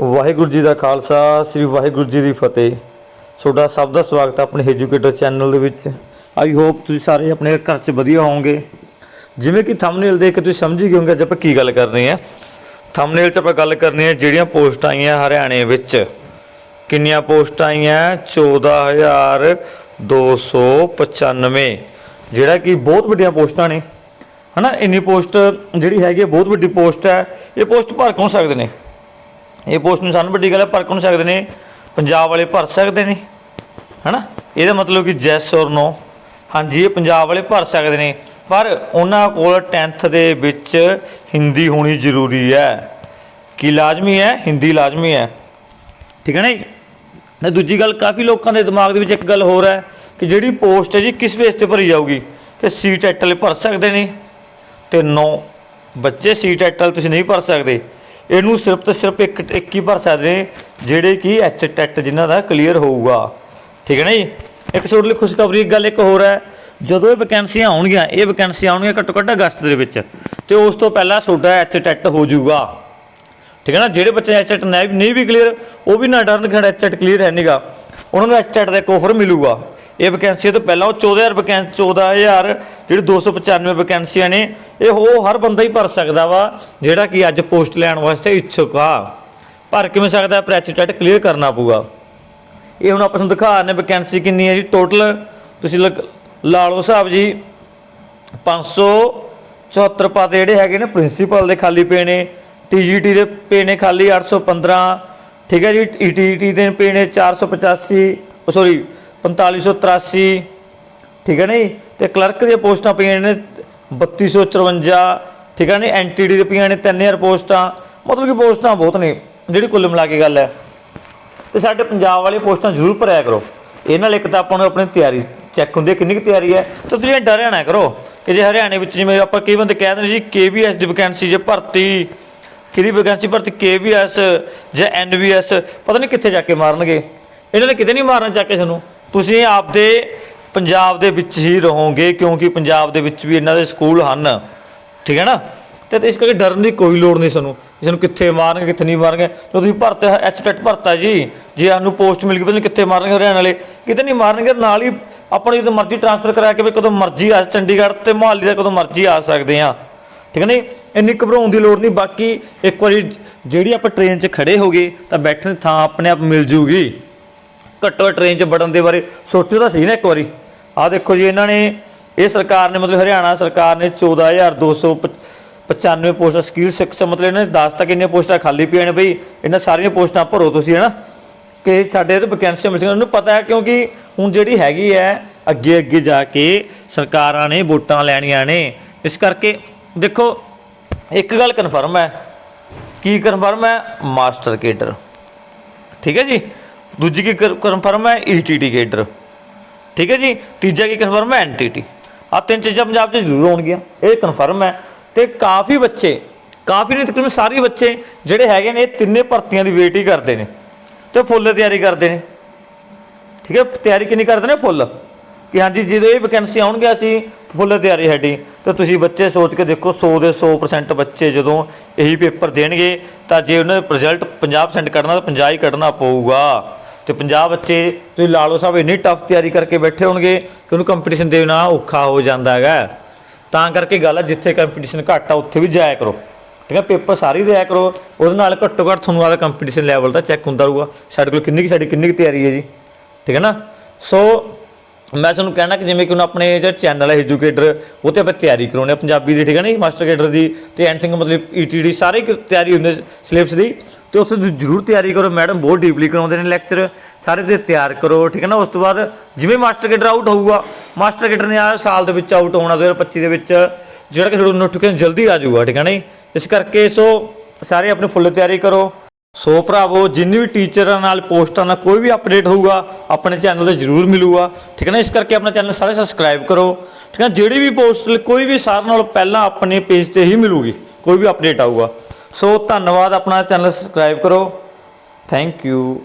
ਵਾਹਿਗੁਰੂ ਜੀ ਦਾ ਖਾਲਸਾ ਸ੍ਰੀ ਵਾਹਿਗੁਰੂ ਜੀ ਦੀ ਫਤਿਹ। ਤੁਹਾਡਾ ਸਭ ਦਾ ਸਵਾਗਤ ਹੈ ਆਪਣੇ ਐਜੂਕੇਟਰ ਚੈਨਲ ਦੇ ਵਿੱਚ। ਆਈ ਹੋਪ ਤੁਸੀਂ ਸਾਰੇ ਆਪਣੇ ਘਰ 'ਚ ਵਧੀਆ ਹੋਵੋਗੇ। ਜਿਵੇਂ ਕਿ ਥੰਬਨੇਲ ਦੇਖ ਕੇ ਤੁਸੀਂ ਸਮਝ ਹੀ ਗਏ ਹੋਵੋਗੇ ਅੱਜ ਆਪਾਂ ਕੀ ਗੱਲ ਕਰਨੀ ਹੈ। ਥੰਬਨੇਲ 'ਚ ਆਪਾਂ ਗੱਲ ਕਰਨੀ ਹੈ ਜਿਹੜੀਆਂ ਪੋਸਟਾਂ ਆਈਆਂ ਹਰਿਆਣੇ ਵਿੱਚ। ਕਿੰਨੀਆਂ ਪੋਸਟਾਂ ਆਈਆਂ? 14295 ਜਿਹੜਾ ਕਿ ਬਹੁਤ ਵੱਡੀਆਂ ਪੋਸਟਾਂ ਨੇ। ਹਨਾ ਇੰਨੀ ਪੋਸਟ ਜਿਹੜੀ ਹੈਗੀ ਹੈ, ਬਹੁਤ ਵੱਡੀ ਪੋਸਟ ਹੈ। ਇਹ ਪੋਸਟ ਭਰ ਕੌਣ ਸਕਦੇ ਨੇ। ਇਹ ਪੋਸਟ ਨੂੰ ਸਾਨੂੰ ਵੱਡੀ ਗੱਲ ਹੈ ਭਰ ਕੌਣ ਸਕਦੇ ਨੇ, ਪੰਜਾਬ ਵਾਲੇ ਭਰ ਸਕਦੇ ਨੇ, ਹਨਾ? ਇਹਦਾ ਮਤਲਬ ਕਿ ਜੈਸ ਔਰ ਨੋ ਹਾਂਜੀ, ਇਹ ਪੰਜਾਬ ਵਾਲੇ ਭਰ ਸਕਦੇ ਨੇ, ਪਰ ਉਹਨਾਂ ਕੋਲ 10th ਦੇ ਵਿੱਚ ਹਿੰਦੀ ਹੋਣੀ ਜ਼ਰੂਰੀ ਹੈ। ਕੀ ਲਾਜ਼ਮੀ ਹੈ? ਹਿੰਦੀ ਲਾਜ਼ਮੀ ਹੈ। ਠੀਕ ਹੈ ਨਾ ਜੀ? ਦੂਜੀ ਗੱਲ, ਕਾਫੀ ਲੋਕਾਂ ਦੇ ਦਿਮਾਗ ਦੇ ਵਿੱਚ ਇੱਕ ਗੱਲ ਹੋਰ ਹੈ ਕਿ ਜਿਹੜੀ ਪੋਸਟ ਹੈ ਜੀ, ਕਿਸ ਬੇਸ ਤੇ ਭਰੀ ਜਾਊਗੀ? ਕਿ ਸੀ ਟਾਈਟਲ ਭਰ ਸਕਦੇ ਨੇ ਤੇ ਨੋ ਬੱਚੇ ਸੀ ਟਾਈਟਲ ਤੁਸੀਂ ਨਹੀਂ ਭਰ ਸਕਦੇ। ਇਹਨੂੰ ਸਿਰਫ ਤੇ ਸਿਰਫ ਇੱਕ ਇੱਕ ਹੀ ਭਰ ਸਕਦੇ ਨੇ ਜਿਹੜੇ ਕਿ ਐਚ ਟੈਟ ਜਿਨ੍ਹਾਂ ਦਾ ਕਲੀਅਰ ਹੋਊਗਾ। ਠੀਕ ਹੈ ਨਾ ਜੀ? ਇੱਕ ਤੁਹਾਡੇ ਲਈ ਖੁਸ਼ਖਬਰੀ, ਇੱਕ ਗੱਲ ਇੱਕ ਹੋਰ ਹੈ। ਜਦੋਂ ਇਹ ਵੈਕੈਂਸੀਆਂ ਆਉਣਗੀਆਂ, ਇਹ ਵੈਕੈਂਸੀਆਂ ਆਉਣਗੀਆਂ ਘੱਟੋ ਘੱਟ ਅਗਸਤ ਦੇ ਵਿੱਚ। ਤੇ ਉਸ ਤੋਂ ਪਹਿਲਾਂ ਤੁਹਾਡਾ ਐਚ ਟੈਟ ਹੋ ਜਾਊਗਾ। ਠੀਕ ਹੈ ਨਾ? ਜਿਹੜੇ ਬੱਚੇ ਐਚਟੈਟ ਨਹੀਂ ਨਹੀਂ ਵੀ ਕਲੀਅਰ ਉਹ ਵੀ ਨਾ ਡਰਨ ਖੜਾ ਐਚਟੈਟ ਕਲੀਅਰ ਹੈ ਨਹੀਂਗਾ ਉਹਨਾਂ ਨੂੰ ਐਚਟੈਟ ਦਾ ਇੱਕ ਆਫਰ ਮਿਲੂਗਾ। ਇਹ ਵੈਕੈਂਸੀ ਤੋਂ ਪਹਿਲਾਂ ਉਹ 14000 ਵੈਕੈਂਸੀ 14000 ਜਿਹੜੀ 295 ਵੈਕੈਂਸੀਆਂ ਨੇ, ਇਹ ਉਹ ਹਰ ਬੰਦਾ ਹੀ ਭਰ ਸਕਦਾ ਵਾ, ਜਿਹੜਾ ਕਿ ਅੱਜ ਪੋਸਟ ਲੈਣ ਵਾਸਤੇ ਇੱਛੁਕ ਆ। ਭਰ ਕਿਵੇਂ ਸਕਦਾ ਪਰ ਐਚਟੈਟ ਕਲੀਅਰ ਕਰਨਾ ਪਊਗਾ। ਇਹ ਹੁਣ ਆਪਾਂ ਨੂੰ ਦਿਖਾ ਰਹੇ ਨੇ ਵੈਕੈਂਸੀ ਕਿੰਨੀ ਹੈ ਜੀ। ਟੋਟਲ ਤੁਸੀਂ ਲਗ- ਲਾ ਲਓ ਹਿਸਾਬ ਜੀ 574 ਪਦ ਜਿਹੜੇ ਹੈਗੇ ਨੇ ਪ੍ਰਿੰਸੀਪਲ ਦੇ ਖਾਲੀ ਪਏ ਨੇ ਟੀਜੀਟੀ ਦੇ ਪਏ ਨੇ ਖਾਲੀ 815 ਠੀਕ ਹੈ ਜੀ ਈਟੀਟੀ ਦੇ ਪਏ ਨੇ 485 ਸੌਰੀ 4583 ਠੀਕ ਹੈ ਨਹੀਂ? ਤੇ ਕਲਰਕ ਦੀਆਂ ਪੋਸਟਾਂ ਪਈਆਂ ਨੇ 3254 ਠੀਕ ਹੈ ਨਹੀਂ? ਐਨਟੀਡੀ ਦੇ ਪਈਆਂ ਨੇ 3000 ਪੋਸਟਾਂ। ਮਤਲਬ ਕਿ ਪੋਸਟਾਂ ਬਹੁਤ ਨੇ, ਜਿਹੜੀ ਕੁੱਲ ਮਿਲਾ ਕੇ ਗੱਲ ਹੈ। ਤੇ ਸਾਡੇ ਪੰਜਾਬ ਵਾਲੇ ਪੋਸਟਾਂ ਜ਼ਰੂਰ ਭਰਿਆ ਕਰੋ। ਇਹ ਨਾਲ ਇੱਕ ਤਾਂ ਆਪਾਂ ਨੂੰ ਆਪਣੀ ਤਿਆਰੀ ਚੈੱਕ ਹੁੰਦੀ ਹੈ ਕਿੰਨੀ ਕੁ ਤਿਆਰੀ ਹੈ। ਤੇ ਤੁਸੀਂ ਡਰਿਆ ਨਾ ਕਰੋ ਕਿ ਜੇ ਹਰਿਆਣੇ ਵਿੱਚ ਜਿਵੇਂ ਆਪਾਂ ਕਈ ਬੰਦੇ ਕਹਿ ਦਿੰਦੇ ਜੀ ਕੇਬੀਐਸ ਦੀ ਵੈਕੈਂਸੀ ਜੇ ਭਰਤੀ, ਕਿਹਦੀ ਵੈਕੈਂਸੀ ਭਰਤੀ? ਕੇਬੀਐਸ ਜਾਂ ਐਨਬੀਐਸ ਪਤਾ ਨਹੀਂ ਕਿੱਥੇ ਜਾ ਕੇ ਮਾਰਨਗੇ। ਇਹਨਾਂ ਨੇ ਕਿਤੇ ਨਹੀਂ ਮਾਰਨਾ ਜਾ ਕੇ ਸਾਨੂੰ। ਤੁਸੀਂ ਆਪਦੇ ਪੰਜਾਬ ਦੇ ਵਿੱਚ ਹੀ ਰਹੋਗੇ, ਕਿਉਂਕਿ ਪੰਜਾਬ ਦੇ ਵਿੱਚ ਵੀ ਇਹਨਾਂ ਦੇ ਸਕੂਲ ਹਨ। ਠੀਕ ਹੈ ਨਾ? ਤੇ ਇਸ ਕਰਕੇ ਡਰਨ ਦੀ ਕੋਈ ਲੋੜ ਨਹੀਂ ਸਾਨੂੰ। ਕਿਸੇ ਨੂੰ ਕਿੱਥੇ ਮਾਰਨਗੇ, ਕਿੱਥੇ ਨਹੀਂ ਮਾਰਨਗੇ। ਜਦੋਂ ਤੁਸੀਂ ਭਰਤੇ ਐਚ ਟੈਟ ਭਰਤਾ ਜੀ। ਜੇ ਸਾਨੂੰ ਪੋਸਟ ਮਿਲ ਗਈ, ਪਤਾ ਨਹੀਂ ਕਿੱਥੇ ਮਾਰਨਗੇ ਹਰਿਆਣਾ ਵਾਲੇ। ਕਿਤੇ ਨਹੀਂ ਮਾਰਨਗੇ, ਨਾਲ ਹੀ ਆਪਾਂ ਜਦੋਂ ਮਰਜ਼ੀ ਟ੍ਰਾਂਸਫਰ ਕਰਾ ਕੇ ਵੀ ਕਦੋਂ ਮਰਜ਼ੀ ਆ, ਚੰਡੀਗੜ੍ਹ ਤੇ ਮੁਹਾਲੀ ਦਾ ਕਦੋਂ ਮਰਜ਼ੀ ਆ ਸਕਦੇ ਆ ਠੀਕ ਹੈ ਨਹੀਂ? ਇੰਨੀ ਘਬਰਾਉਣ ਦੀ ਲੋੜ ਨਹੀਂ। ਬਾਕੀ ਇੱਕ ਵਾਰੀ ਜਿਹੜੀ ਆਪਾਂ ਟ੍ਰੇਨ 'ਚ ਖੜੇ ਹੋਗੇ, ਤਾਂ ਬੈਠਣ ਦੀ ਥਾਂ ਆਪਣੇ ਆਪ ਮਿਲ ਜੂਗੀ। ਘੱਟੋ ਘੱਟ ਟ੍ਰੇਨ 'ਚ ਵੜਨ ਦੇ ਬਾਰੇ ਸੋਚੋ ਤਾਂ ਸਹੀ ਨਾ ਇੱਕ ਵਾਰੀ। ਆਹ ਦੇਖੋ ਜੀ, ਇਹਨਾਂ ਨੇ, ਇਹ ਸਰਕਾਰ ਨੇ ਮਤਲਬ ਹਰਿਆਣਾ ਸਰਕਾਰ ਨੇ 14295 ਪੋਸਟਾਂ ਸਕਿੱਲ ਸਿੱਖਿਆ ਮਤਲਬ ਇਹਨਾਂ ਨੇ ਦੱਸ ਤੱਕ ਇੰਨੀਆਂ ਪੋਸਟਾਂ ਖਾਲੀ ਪਈਆਂ ਨੇ ਬਈ, ਇਹਨਾਂ ਸਾਰੀਆਂ ਪੋਸਟਾਂ ਭਰੋ ਤੁਸੀਂ, ਹਨਾ। ਕਿ ਸਾਡੇ ਤੇ ਵੈਕੈਂਸੀਆਂ ਮਿਲ ਸਕਣ ਉਹਨੂੰ ਪਤਾ ਹੈ ਕਿਉਂਕਿ ਹੁਣ ਜਿਹੜੀ ਹੈਗੀ ਹੈ ਅੱਗੇ ਅੱਗੇ ਜਾ ਕੇ ਸਰਕਾਰਾਂ ਨੇ ਵੋਟਾਂ ਲੈਣੀਆਂ ਨੇ। ਇਸ ਕਰਕੇ ਦੇਖੋ, ਇੱਕ ਗੱਲ ਕਨਫਰਮ ਹੈ। ਕੀ ਕਨਫਰਮ ਹੈ? ਮਾਸਟਰ ਕੇਡਰ ਠੀਕ ਹੈ ਜੀ? ਦੂਜੀ ਕੀ ਕਨਫਰਮ ਹੈ? ਈਟੀਟੀ ਕੇਡਰ ਠੀਕ ਹੈ ਜੀ? ਤੀਜਾ ਕੀ ਕਨਫਰਮ ਹੈ? ਐਨਟੀਟੀ ਆ ਤਿੰਨ ਚੀਜ਼ਾਂ ਪੰਜਾਬ 'ਚ ਜ਼ਰੂਰ ਹੋਣਗੀਆਂ ਇਹ ਕਨਫਰਮ ਹੈ। ਤੇ ਕਾਫੀ ਬੱਚੇ, ਕਾਫੀ ਨਹੀਂ, ਤਕਰੀਬਨ ਸਾਰੇ ਬੱਚੇ ਜਿਹੜੇ ਹੈਗੇ ਨੇ ਇਹ ਤਿੰਨੇ ਭਰਤੀਆਂ ਦੀ ਵੇਟ ਹੀ ਕਰਦੇ ਨੇ। ਤੇ ਫੁੱਲ ਤਿਆਰੀ ਕਰਦੇ ਨੇ। ਠੀਕ ਹੈ? ਤਿਆਰੀ ਕਿੰਨੀ ਕਰਦੇ ਨੇ ਫੁੱਲ? ਕਿ ਹਾਂਜੀ, ਜਦੋਂ ਇਹ ਵੈਕੈਂਸੀ ਆਉਣਗੇ ਅਸੀਂ, ਫੁੱਲ ਤਿਆਰੀ ਸਾਡੀ। ਤੇ ਤੁਸੀਂ ਬੱਚੇ ਸੋਚ ਕੇ ਦੇਖੋ 100 ਦੇ 100% ਬੱਚੇ ਜਦੋਂ ਇਹੀ ਪੇਪਰ ਦੇਣਗੇ, ਤਾਂ ਜੇ ਉਹਨਾਂ ਦਾ ਰਿਜ਼ਲਟ 50% ਕੱਢਣਾ, ਤਾਂ 50 ਹੀ ਕੱਢਣਾ ਪਊਗਾ। ਤੇ 50 ਬੱਚੇ ਤੁਸੀਂ ਲਾ ਲਓ ਸਾਹਿਬ ਇੰਨੀ ਟਫ ਤਿਆਰੀ ਕਰਕੇ ਬੈਠੇ ਹੋਣਗੇ ਕਿ ਉਹਨੂੰ ਕੰਪੀਟੀਸ਼ਨ ਦੇਣਾ ਔਖਾ ਹੋ ਜਾਂਦਾ ਹੈਗਾ। ਤਾਂ ਕਰਕੇ ਗੱਲ ਹੈ ਜਿੱਥੇ ਕੰਪੀਟੀਸ਼ਨ ਘੱਟ ਆ, ਉੱਥੇ ਵੀ ਜਾਇਆ ਕਰੋ। ਠੀਕ ਹੈ ਪੇਪਰ ਸਾਰੇ ਹੀ ਦਿਆ ਕਰੋ। ਉਹਦੇ ਨਾਲ ਘੱਟੋ ਘੱਟ ਤੁਹਾਨੂੰ ਆਦਾ ਕੰਪੀਟੀਸ਼ਨ ਲੈਵਲ ਦਾ ਚੈੱਕ ਹੁੰਦਾ ਰਹੂਗਾ। ਸਾਡੇ ਕੋਲ ਕਿੰਨੀ ਕੁ, ਸਾਡੀ ਕਿੰਨੀ ਕੁ ਤਿਆਰੀ ਹੈ ਜੀ। ਠੀਕ ਹੈ ਨਾ? ਸੋ ਮੈਂ ਤੁਹਾਨੂੰ ਕਹਿਣਾ ਕਿ ਜਿਵੇਂ ਕਿ ਹੁਣ ਆਪਣੇ ਜਿਹੜਾ ਚੈਨਲ ਹੈ ਐਜੂਕੇਟਰ ਉਹ ਤੇ ਆਪਾਂ ਤਿਆਰੀ ਕਰਾਉਣੇ ਆ ਪੰਜਾਬੀ ਦੀ, ਠੀਕ ਹੈ ਨਾ ਜੀ ਮਾਸਟਰ ਕੇਡਰ ਦੀ ਤੇ ਐਨੀਥਿੰਗ ਮਤਲਬ ਈਟੀਡੀ ਸਾਰੇ ਤਿਆਰੀ ਹੁੰਦੇ ਸਿਲੇਬਸ ਦੀ। ਤੇ ਉੱਥੇ ਤੁਸੀਂ ਜ਼ਰੂਰ ਤਿਆਰੀ ਕਰੋ। ਮੈਡਮ ਬਹੁਤ ਡੀਪਲੀ ਕਰਾਉਂਦੇ ਨੇ ਲੈਕਚਰ ਸਾਰੇ ਦੇ ਤਿਆਰ ਕਰੋ, ਠੀਕ ਹੈ ਨਾ? ਉਸ ਤੋਂ ਬਾਅਦ ਜਿਵੇਂ ਮਾਸਟਰ ਕੇਡਰ ਆਊਟ ਹੋਊਗਾ, ਮਾਸਟਰ ਕੇਡਰ ਨੇ ਆ ਸਾਲ ਦੇ ਵਿੱਚ ਆਊਟ ਹੋਣਾ 2025 ਦੇ ਵਿੱਚ, ਜਿਹੜਾ ਕਿ ਤੁਹਾਡਾ ਨੋਟੀਫਿਕੇਸ਼ਨ ਜਲਦੀ ਆ ਜਾਊਗਾ, ਠੀਕ ਹੈ ਨਾ ਜੀ? ਇਸ ਕਰਕੇ ਸੋ ਸਾਰੇ ਆਪਣੇ ਫੁੱਲ ਤਿਆਰੀ ਕਰੋ। ਸੋ ਭਰਾਵੋ, ਜਿੰਨੇ ਵੀ ਟੀਚਰਾਂ ਨਾਲ ਪੋਸਟਾਂ ਨਾਲ ਕੋਈ ਵੀ ਅਪਡੇਟ ਹੋਊਗਾ, ਆਪਣੇ ਚੈਨਲ ਤੇ ਜ਼ਰੂਰ ਮਿਲੂਗਾ, ਠੀਕ ਹੈ ਨਾ? ਇਸ ਕਰਕੇ ਆਪਣਾ ਚੈਨਲ ਸਾਰੇ ਸਬਸਕ੍ਰਾਈਬ ਕਰੋ, ਠੀਕ ਹੈ ਜਿਹੜੀ ਵੀ ਪੋਸਟ ਕੋਈ ਵੀ ਸਾਰਿਆਂ ਨਾਲੋਂ ਪਹਿਲਾਂ ਆਪਣੇ ਪੇਜ ਤੇ ਹੀ ਮਿਲੂਗੀ, ਕੋਈ ਵੀ ਅਪਡੇਟ ਆਊਗਾ। ਸੋ ਧੰਨਵਾਦ ਆਪਣਾ ਚੈਨਲ ਸਬਸਕ੍ਰਾਈਬ ਕਰੋ। Thank you